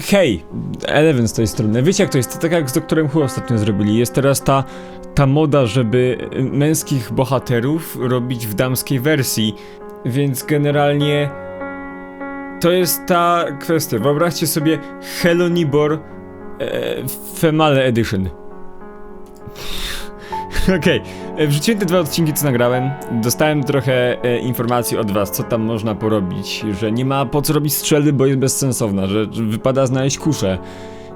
hej, Eleven z tej strony. Wiecie jak to jest? To tak jak z doktorem Who ostatnio zrobili. Jest teraz ta, ta moda, żeby męskich bohaterów robić w damskiej wersji. Więc generalnie to jest ta kwestia. Wyobraźcie sobie Hello Nibor e, Female Edition. Okej, okay. wrzuciłem te dwa odcinki, co nagrałem. Dostałem trochę e, informacji od was, co tam można porobić, że nie ma po co robić strzelby, bo jest bezsensowna, że wypada znaleźć kuszę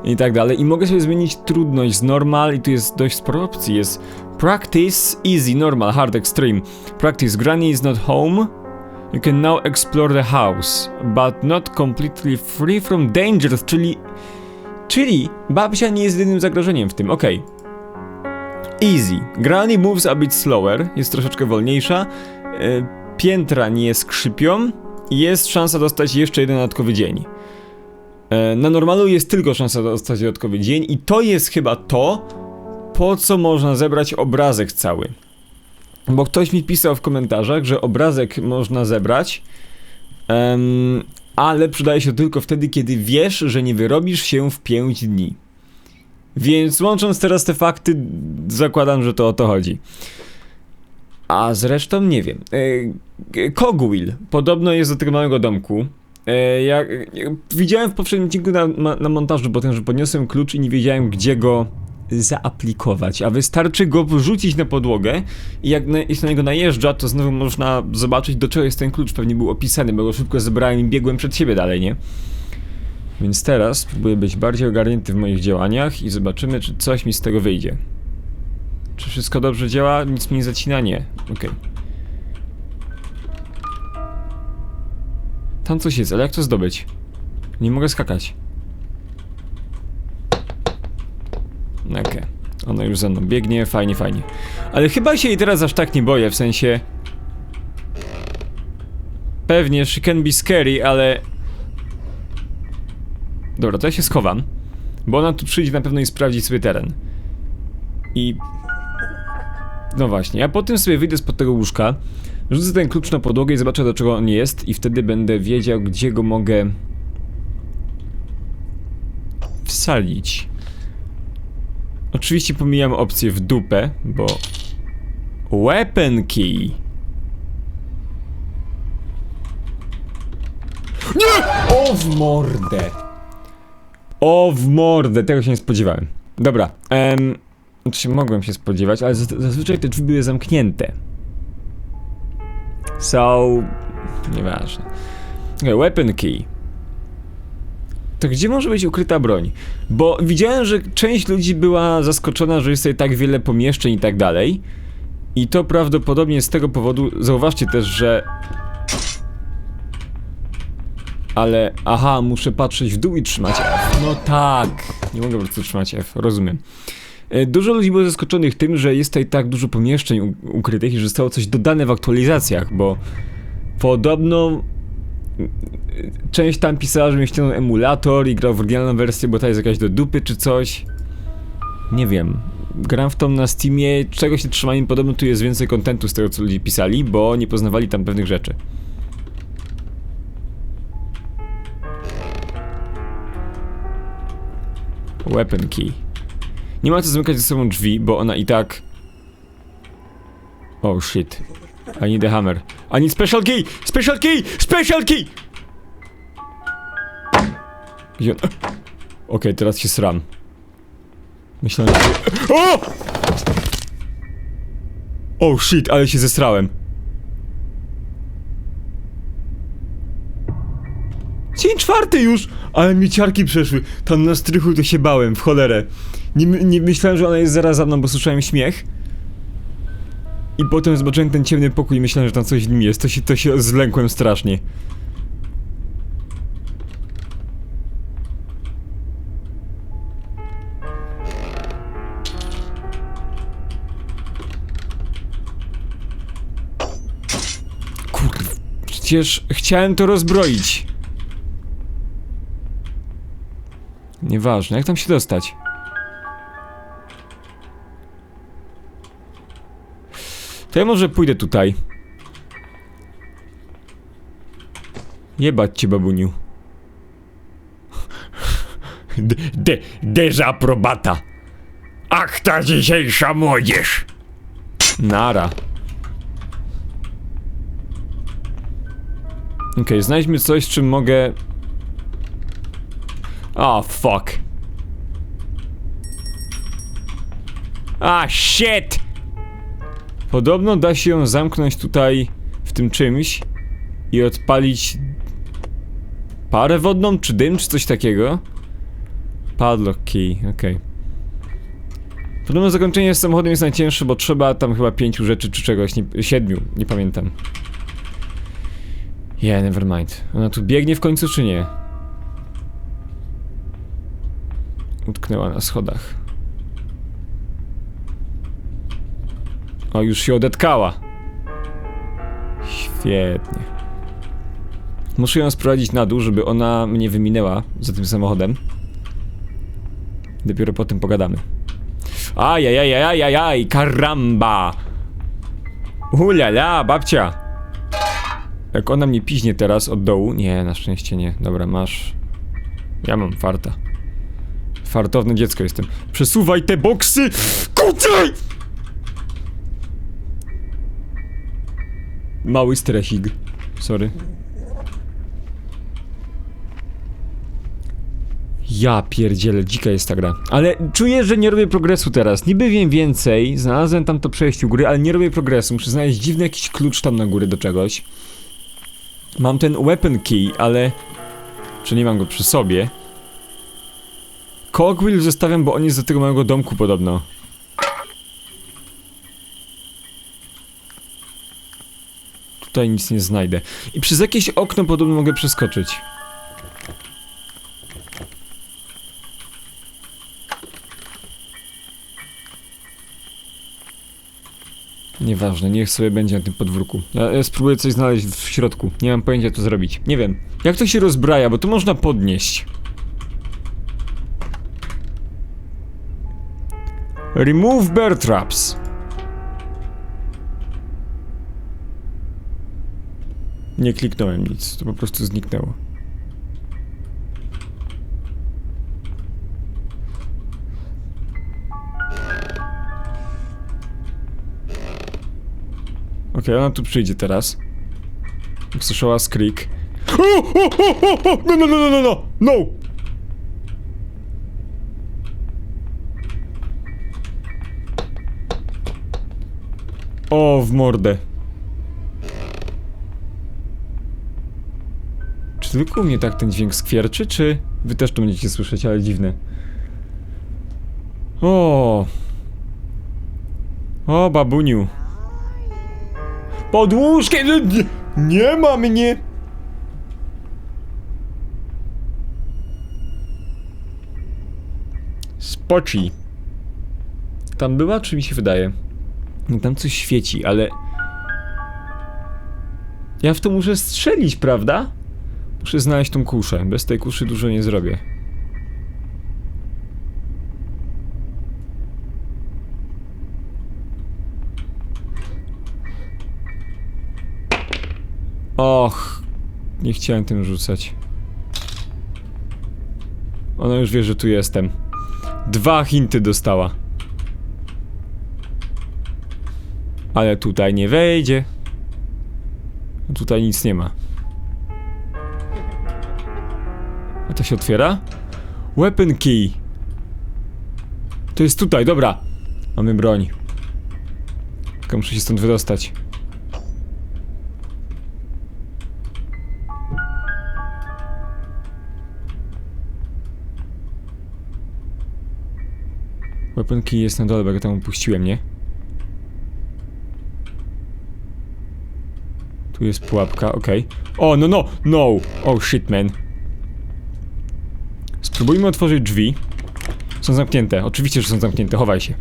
i tak dalej. I mogę sobie zmienić trudność z normal i tu jest dość sporo opcji. Jest practice, easy, normal, hard, extreme. Practice, granny is not home. You can now explore the house, but not completely free from dangers, czyli... Czyli babcia nie jest jedynym zagrożeniem w tym, okej. Easy. Granny moves a bit slower, jest troszeczkę wolniejsza. e, Piętra nie skrzypią jest szansa dostać jeszcze jeden dodatkowy dzień. E, Na normalu jest tylko szansa dostać dodatkowy dzień i to jest chyba to, po co można zebrać obrazek cały. Bo ktoś mi pisał w komentarzach, że obrazek można zebrać, em, ale przydaje się tylko wtedy, kiedy wiesz, że nie wyrobisz się w 5 dni. Więc łącząc teraz te fakty, zakładam, że to o to chodzi. A zresztą nie wiem. E, Cogwheel podobno jest do tego małego domku. E, jak, e, widziałem w poprzednim odcinku na, na montażu, potem, że podniosłem klucz i nie wiedziałem, gdzie go zaaplikować, a wystarczy go wrzucić na podłogę i jak na, na niego najeżdża, to znowu można zobaczyć, do czego jest ten klucz. Pewnie był opisany, bo go szybko zebrałem i biegłem przed siebie dalej, nie? Więc teraz spróbuję być bardziej ogarnięty w moich działaniach i zobaczymy, czy coś mi z tego wyjdzie. Czy wszystko dobrze działa? Nic mi nie zacina? Nie. Okej. Tam coś jest, ale jak to zdobyć? Nie mogę skakać. Okej. Ona już za mną biegnie, fajnie, fajnie. Ale chyba się jej teraz aż tak nie boję, w sensie... Pewnie, she can be scary, ale... Dobra, to ja się schowam. Bo ona tu przyjdzie na pewno i sprawdzi sobie teren. I... No właśnie, ja potem sobie wyjdę spod tego łóżka, rzucę ten klucz na podłogę i zobaczę do czego on jest i wtedy będę wiedział, gdzie go mogę... wsadzić. Oczywiście pomijam opcję w dupę, bo... Weapon key! Nie! O w mordę! O w mordę, tego się nie spodziewałem. Dobra, em... Znaczy mogłem się spodziewać, ale zaz- zazwyczaj te drzwi były zamknięte. So... Nieważne. Weapon key. To gdzie może być ukryta broń? Bo widziałem, że część ludzi była zaskoczona, że jest tutaj tak wiele pomieszczeń i tak dalej. I to prawdopodobnie z tego powodu, zauważcie też, że... Ale, aha, muszę patrzeć w dół i trzymać F. No tak, nie mogę po prostu trzymać F, rozumiem. E, Dużo ludzi było zaskoczonych tym, że jest tutaj tak dużo pomieszczeń ukrytych i że zostało coś dodane w aktualizacjach, bo podobno część tam pisała, że ściągnął emulator i grał w oryginalną wersję, bo ta jest jakaś do dupy czy coś. Nie wiem. Gram w tą na Steamie, czego się trzymałem, podobno tu jest więcej kontentu z tego, co ludzie pisali, bo nie poznawali tam pewnych rzeczy. Weapon key. Nie ma co zamykać ze sobą drzwi, bo ona i tak... Oh shit. I need a hammer. I need special key! Special key! Special key! On... Okej, teraz się sram. Myślałem, że... O! Oh shit, ale się zesrałem. Dzień czwarty już! Ale mi ciarki przeszły. Tam na strychu to się bałem, w cholerę. Nie, nie myślałem, że ona jest zaraz za mną, bo słyszałem śmiech. I potem zobaczyłem ten ciemny pokój i myślałem, że tam coś w nim jest. To się, to się zlękłem strasznie. Kurwa, przecież chciałem to rozbroić. Nieważne, jak tam się dostać? To ja może pójdę tutaj. Jebać cię, babuniu. De, de, dezaprobata. Ach, ta dzisiejsza młodzież. Nara. Okej, znajdźmy coś, czym mogę... Oh, fuck. Ah, shit! Podobno da się ją zamknąć tutaj w tym czymś i odpalić parę wodną, czy dym, czy coś takiego. Padlock key, okej. Podobno zakończenie z samochodem jest najcięższe, bo trzeba tam chyba pięciu rzeczy czy czegoś, nie, siedmiu, nie pamiętam. Yeah, never mind. Ona tu biegnie w końcu, czy nie? Utknęła na schodach. O, już się odetkała. Świetnie. Muszę ją sprowadzić na dół, żeby ona mnie wyminęła za tym samochodem. Dopiero potem pogadamy. Ajajajajajaj, karamba! Ulala, babcia! Jak ona mnie piźnie teraz od dołu... Nie, na szczęście nie. Dobra, masz... Ja mam farta. Fartowne dziecko jestem. Przesuwaj te boksy! Kucaj! Mały stresik. Sorry. Ja pierdzielę, dzika jest ta gra. Ale czuję, że nie robię progresu teraz. Niby wiem więcej, znalazłem tam to przejście u góry, ale nie robię progresu. Muszę znaleźć dziwny jakiś klucz tam na górę do czegoś. Mam ten weapon key, ale... Czy nie mam go przy sobie? Cogwheel zostawiam, bo on jest do tego małego domku podobno. Tutaj nic nie znajdę. I przez jakieś okno podobno mogę przeskoczyć. Nieważne, niech sobie będzie na tym podwórku. Ja, ja spróbuję coś znaleźć w środku. Nie mam pojęcia co zrobić. Nie wiem. Jak to się rozbraja, bo to można podnieść. Remove bear traps. Nie kliknąłem nic, to po prostu zniknęło. Okej, ona tu przyjdzie teraz. Usłyszała skrik. O, o, o, o! No, no, no, no, no, no! No! O, w mordę. Czy u mnie tak ten dźwięk skwierczy, czy wy też to będziecie słyszeć, ale dziwne. O. O, babuniu. Pod łóżkiem! Nie, nie ma mnie! Spoci. Tam była, czy mi się wydaje? No, Tam coś świeci, ale... Ja w to muszę strzelić, prawda? Muszę znaleźć tą kuszę. Bez tej kuszy dużo nie zrobię. Och, nie chciałem tym rzucać. Ona już wie, że tu jestem. Dwa hinty dostała. Ale tutaj nie wejdzie. Tutaj nic nie ma. A to się otwiera? Weapon key. To jest tutaj, dobra. Mamy broń. Tylko muszę się stąd wydostać. Weapon key jest na dole, bo go tam upuściłem, nie? Tu jest pułapka, okej. O, no, no, no! Oh shit, man. Spróbujmy otworzyć drzwi. Są zamknięte, oczywiście, że są zamknięte, chowaj się.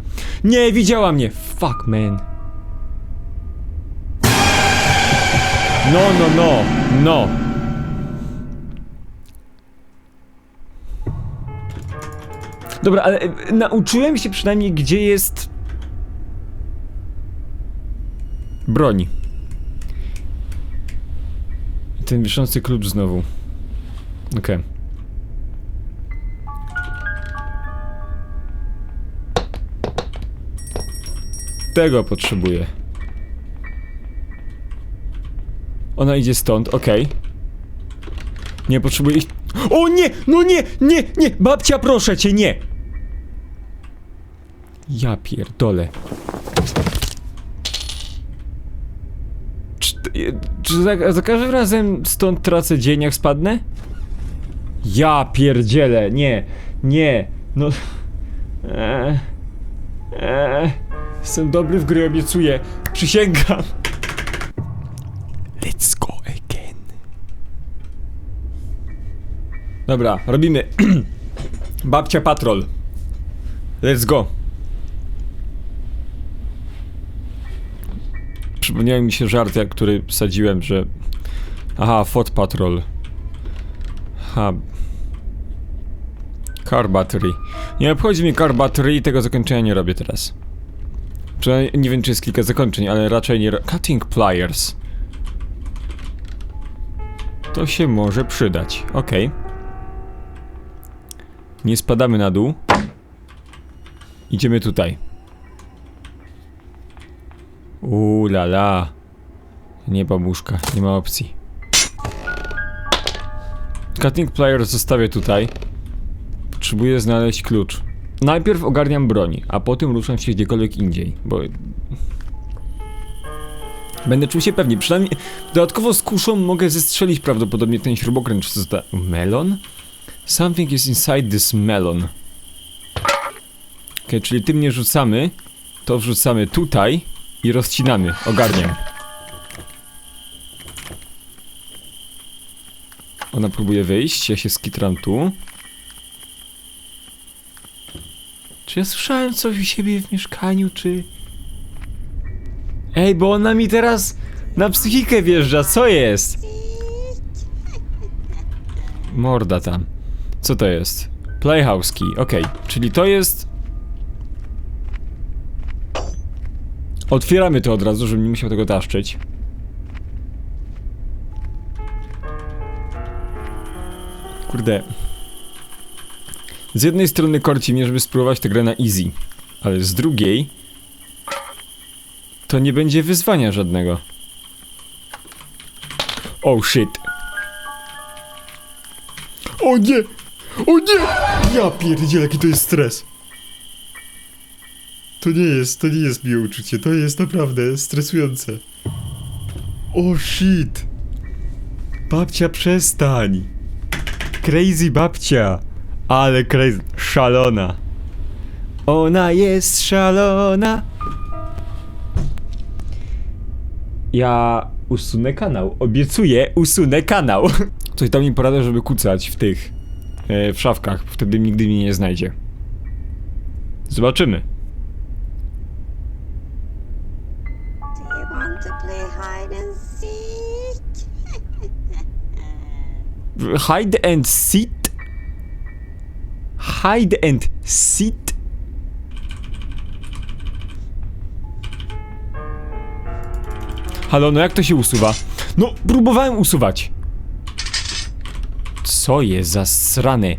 Nie, widziała mnie! Fuck, man. No, no, no, no. Dobra, ale e, nauczyłem się przynajmniej, gdzie jest... Broń. Ten wiszący klucz znowu. Okej. Okay. Tego potrzebuję. Ona idzie stąd, okej. Okay. Nie potrzebuję iść... O nie! No nie! Nie! Nie! Babcia, proszę cię, nie! Ja pierdolę. Czy, za, za każdym razem stąd tracę dzień, jak spadnę? Ja pierdzielę, nie, nie, no... Eee, eee, jestem dobry w gry, obiecuję, przysięgam. Let's go again. Dobra, robimy. Babcia Patrol. Let's go. Przypomniał mi się żart, jak który wsadziłem, że... Aha, Fot Patrol. Ha. Car battery. Nie obchodzi mnie car battery i tego zakończenia nie robię teraz. Przynajmniej nie wiem, czy jest kilka zakończeń, ale raczej nie... Cutting pliers. To się może przydać. Okej. Nie spadamy na dół. Idziemy tutaj. Uuu la. Nie babuszka, nie ma opcji. Cutting plier zostawię tutaj. Potrzebuję znaleźć klucz. Najpierw ogarniam broń, a potem ruszam się gdziekolwiek indziej, bo... Będę czuł się pewnie, przynajmniej dodatkowo z kuszą mogę zestrzelić prawdopodobnie ten śrubokręt, czy to... Melon? Something is inside this melon. Okej, czyli tym nie rzucamy, to wrzucamy tutaj i rozcinamy, ogarniam. Ona próbuje wyjść, ja się skitram tu. Czy ja słyszałem coś u siebie w mieszkaniu, czy... Ej, bo ona mi teraz na psychikę wjeżdża, co jest? Morda tam. Co to jest? Playhouse key, okej. Czyli to jest... Otwieramy to od razu, żebym nie musiał tego taszczyć. Kurde. Z jednej strony korci mnie, żeby spróbować tę grę na easy, ale z drugiej to nie będzie wyzwania żadnego. Oh shit. O nie! O nie! Ja pierdzielę, jaki to jest stres. To nie jest, to nie jest miłe uczucie, to jest naprawdę stresujące. O shit. Babcia, przestań. Crazy babcia. Ale crazy. Szalona. Ona jest szalona. Ja usunę kanał. Obiecuję, usunę kanał. Coś tam mi porada, żeby kucać w tych. E, w szafkach. Wtedy nigdy mnie nie znajdzie. Zobaczymy. Hide and sit? Hide and sit? Halo, no jak to się usuwa? No, próbowałem usuwać. Co jest za srany?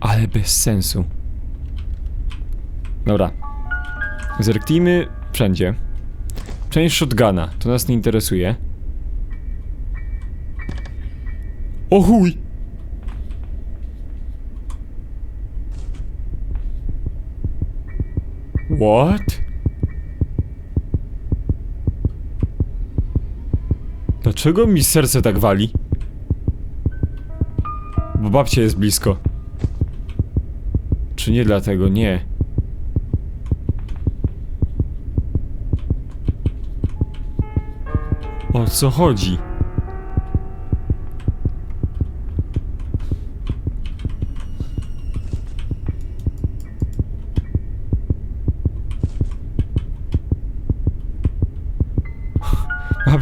Ale bez sensu. Dobra. Zerknijmy wszędzie. Część shotguna, to nas nie interesuje. O chuj! What? Dlaczego mi serce tak wali? Bo babcia jest blisko. Czy nie dlatego? Nie. O co chodzi?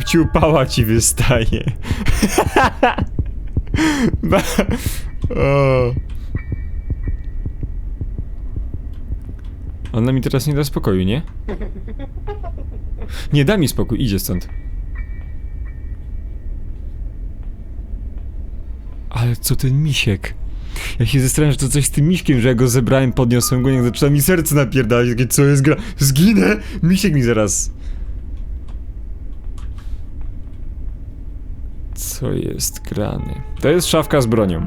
Babciu, pała ci wystaje. Ona mi teraz nie da spokoju, nie? Nie da mi spokój, idzie stąd. Ale co ten misiek? Ja się zastanawiam, że to coś z tym miśkiem, że ja go zebrałem, podniosłem go, jak zaczyna mi serce napierdalać, takie co jest gra... Zginę! Misiek mi zaraz... Co jest grany? To jest szafka z bronią.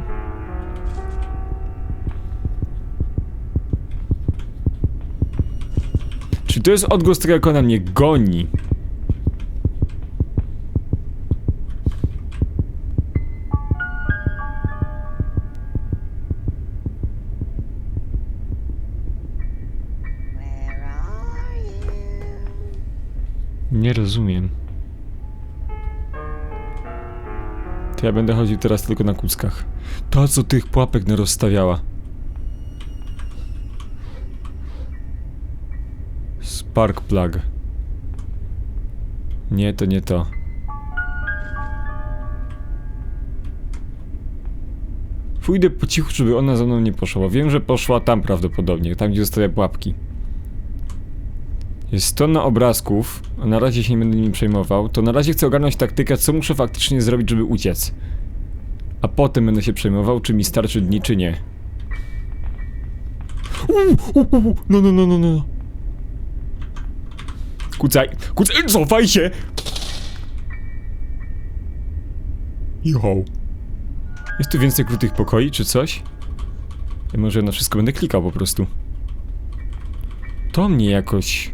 Czy to jest odgłos tego, jak ona mnie goni? Nie rozumiem. To ja będę chodził teraz tylko na kuckach. To co tych pułapek rozstawiała. Spark plug. Nie, to nie to. Pójdę po cichu, żeby ona za mną nie poszła. Wiem, że poszła tam prawdopodobnie, tam gdzie zostawia pułapki. Jest tona obrazków, na razie się nie będę nimi przejmował. To na razie chcę ogarnąć taktykę, co muszę faktycznie zrobić, żeby uciec. A potem będę się przejmował, czy mi starczy dni, czy nie. No, no, no, no, no. Kucaj, kucaj, cofaj się! Jo. Jest tu więcej krutych pokoi, czy coś? Ja może na wszystko będę klikał po prostu. To mnie jakoś...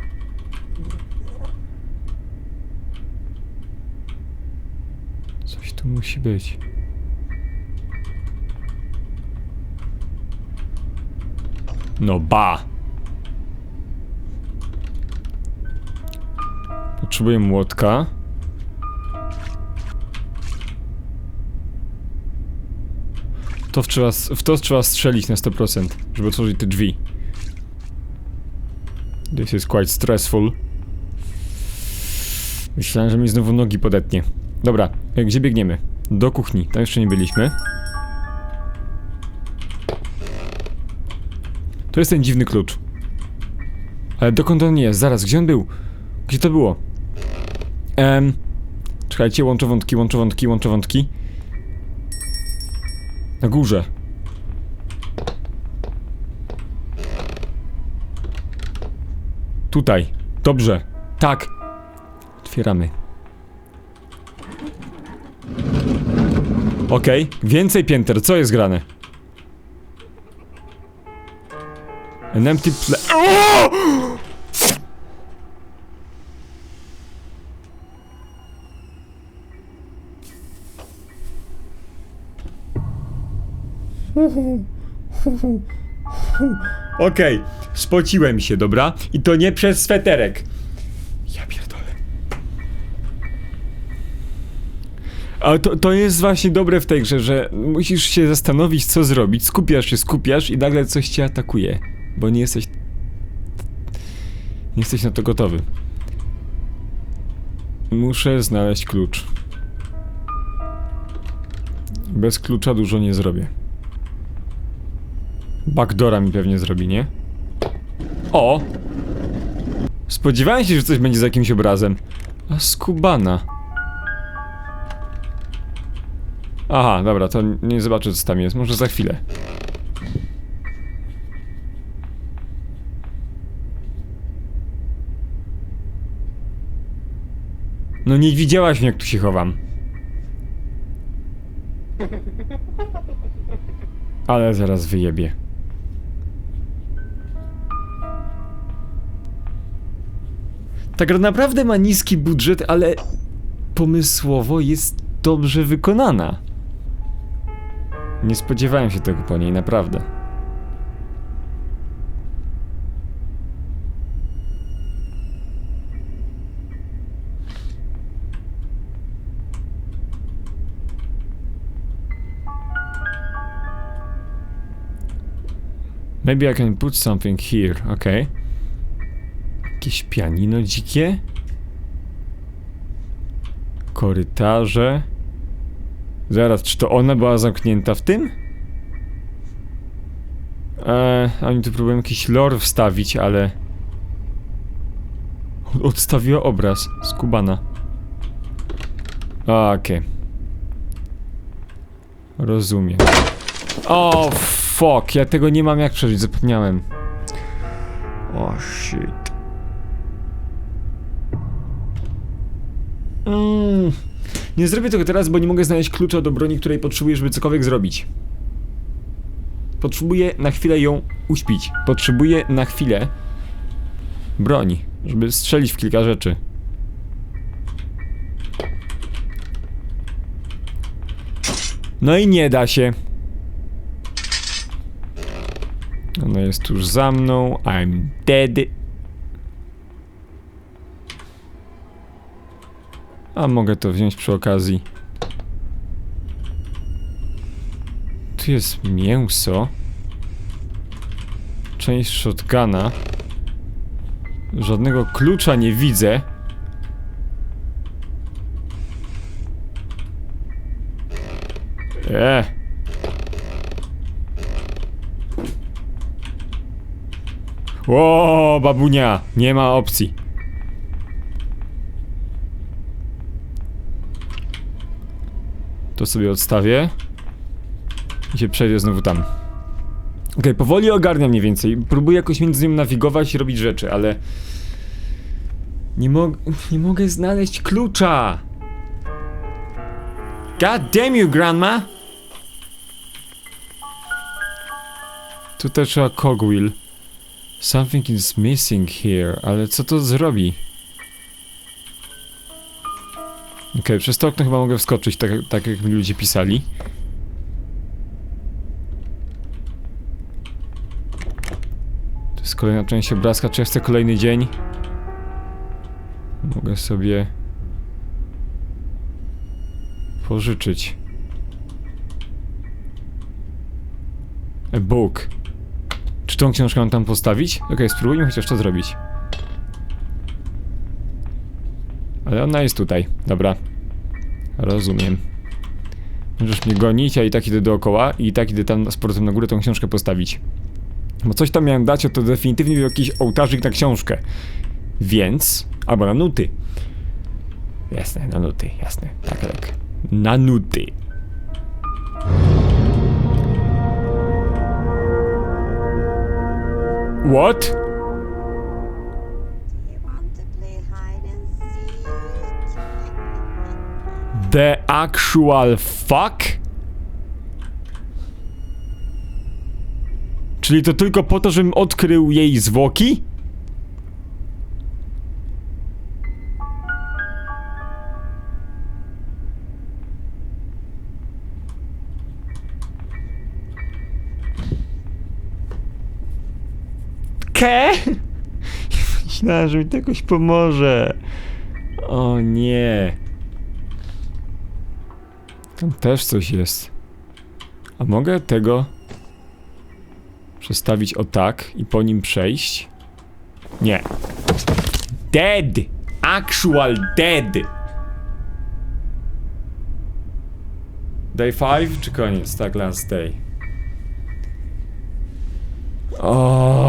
Coś musi być. No ba! Potrzebuję młotka. To w, trzeba, w to trzeba strzelić na 100%, żeby otworzyć te drzwi. This is quite stressful. Myślałem, że mi znowu nogi podetnie. Dobra, gdzie biegniemy? Do kuchni, tam jeszcze nie byliśmy. To jest ten dziwny klucz. Ale dokąd on jest? Zaraz, gdzie on był? Gdzie to było? Em... Czekajcie, łączę wątki, łączę wątki, łączę wątki. Na górze. Tutaj. Dobrze. Tak. Otwieramy. Okej, więcej pięter, co jest grane? An empty ple... O! Okej, spociłem się, dobra? I to nie przez sweterek. Ja pierdolę. Ale to, to jest właśnie dobre w tej grze, że musisz się zastanowić, co zrobić. Skupiasz się, skupiasz i nagle coś cię atakuje. Bo nie jesteś. Nie jesteś na to gotowy. Muszę znaleźć klucz. Bez klucza dużo nie zrobię. Backdora mi pewnie zrobi, nie? O! Spodziewałem się, że coś będzie z jakimś obrazem. A skubana. Aha, dobra, to nie zobaczę co tam jest, może za chwilę. No nie widziałaś mnie jak tu się chowam. Ale zaraz wyjebie. Ta gra naprawdę ma niski budżet, ale pomysłowo jest dobrze wykonana. Nie spodziewałem się tego po niej, naprawdę. Maybe I can put something here, okej. Jakieś pianino dzikie? Korytarze. Zaraz, czy to ona była zamknięta w tym? Eee, oni tu próbują jakiś lore wstawić, ale... Odstawiła obraz z Kubana. A, Okej. Rozumiem. O, fuck, ja tego nie mam jak przeżyć, zapomniałem. O, shit. Mm. Nie zrobię tego teraz, bo nie mogę znaleźć klucza do broni, której potrzebuję, żeby cokolwiek zrobić. Potrzebuję na chwilę ją uśpić. Potrzebuję na chwilę broni, żeby strzelić w kilka rzeczy. No i nie da się. Ona jest tuż za mną. I'm dead. A mogę to wziąć przy okazji. Tu jest mięso. Część shotguna. Żadnego klucza nie widzę. E. O, babunia, nie ma opcji. To sobie odstawię. I się przejdę znowu tam. Okej, powoli ogarniam mniej więcej. Próbuję jakoś między nim nawigować i robić rzeczy, ale... Nie, nie mogę znaleźć klucza! God damn you, grandma! Tutaj trzeba cogwheel. Something is missing here, ale co to zrobi? Okej, przez to okno chyba mogę wskoczyć, tak, tak jak mi ludzie pisali. To jest kolejna część obrazka, czy ja chcę kolejny dzień? Mogę sobie pożyczyć. A book. Czy tą książkę mam tam postawić? Okej, spróbujmy chociaż to zrobić. Ale ona jest tutaj. Dobra. Rozumiem. Możesz mnie gonić, ja i tak idę dookoła i tak idę tam z powrotem na górę tą książkę postawić. Bo coś tam miałem dać, a to definitywnie był jakiś ołtarzyk na książkę. Więc... Albo na nuty. Jasne, na nuty, jasne. Tak, tak. Na nuty. What? The actual fuck? Czyli to tylko po to, żebym odkrył jej zwłoki? Ke? Myślałem, że mi to jakoś pomoże. O nie. Tam też coś jest. A mogę tego przestawić o tak i po nim przejść? Nie. Dead! Actual dead! Day 5 czy koniec? Tak, last day. O.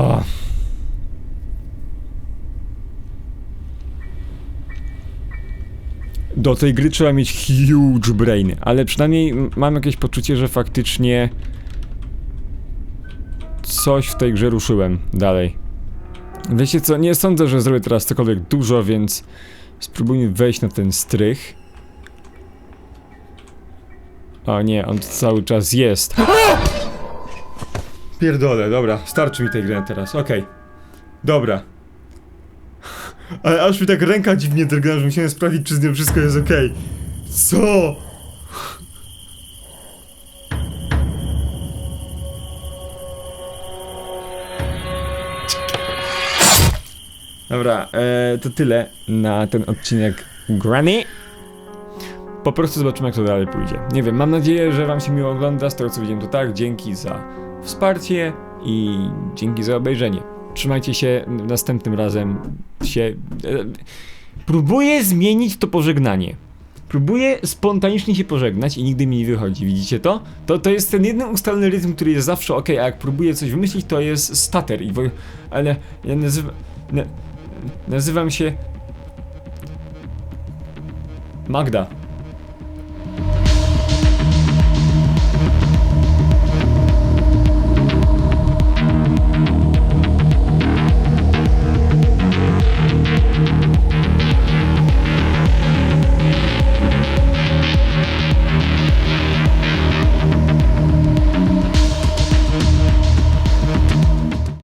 Do tej gry trzeba mieć huge brain, ale przynajmniej mam jakieś poczucie, że faktycznie coś w tej grze ruszyłem dalej. Wiecie co, nie sądzę, że zrobię teraz cokolwiek dużo, więc spróbujmy wejść na ten strych. O nie, on cały czas jest. Pierdolę, dobra, starczy mi tej gry teraz, okej. Dobra. Ale aż mi tak ręka dziwnie drgnęła, że musiałem sprawdzić, czy z nią wszystko jest okej. Co? Dobra, e, to tyle na ten odcinek Granny. Po prostu zobaczymy, jak to dalej pójdzie. Nie wiem, mam nadzieję, że Wam się miło ogląda. Z tego co widziałem, to tak. Dzięki za wsparcie i dzięki za obejrzenie. Trzymajcie się, następnym razem się. E, próbuję zmienić to pożegnanie. Próbuję spontanicznie się pożegnać i nigdy mi nie wychodzi, widzicie to? To, to jest ten jeden ustalony rytm, który jest zawsze ok, a jak próbuję coś wymyślić, to jest stater i wo... Ale ja nazywam... Na, nazywam się... Magda.